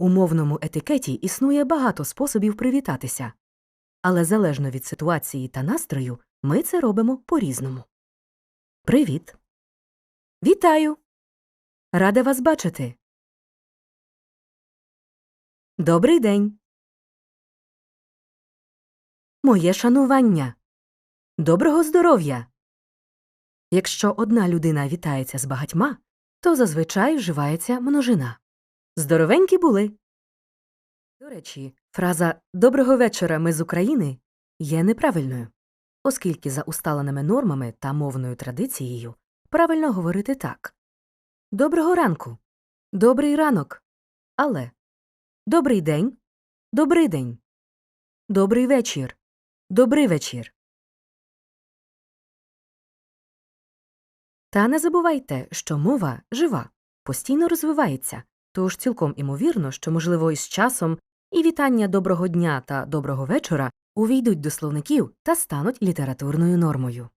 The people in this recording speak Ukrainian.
У мовному етикеті існує багато способів привітатися, але залежно від ситуації та настрою ми це робимо по-різному. Привіт. Вітаю. Рада вас бачити. Добрий день. Моє шанування. Доброго здоров'я. Якщо одна людина вітається з багатьма, то зазвичай вживається множина. Здоровенькі були. До речі, фраза Доброго вечора, ми з України є неправильною, оскільки за усталеними нормами та мовною традицією правильно говорити так. Доброго ранку, добрий ранок, але Добрий день, добрий день, добрий вечір, добрий вечір. Та не забувайте, що мова жива, постійно розвивається, тож цілком імовірно, що, можливо, із часом і вітання доброго дня та доброго вечора увійдуть до словників та стануть літературною нормою.